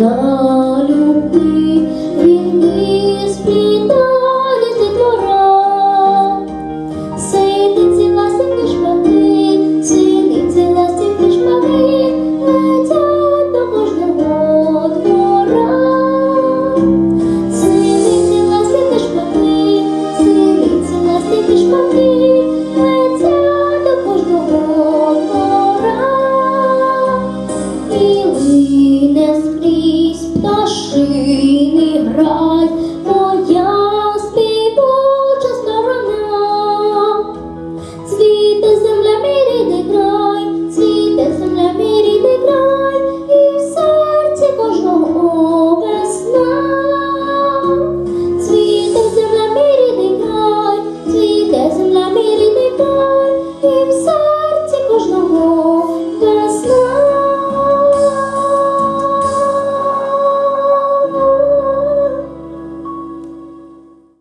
залюбки, пташини грай, моя співоча сторона. Цвіте земля мій рідний край, цвіте земля мій рідний і в серці кожного весна. Цвіте земля мій рідний край, цвіте земля мій рідний край, і в серці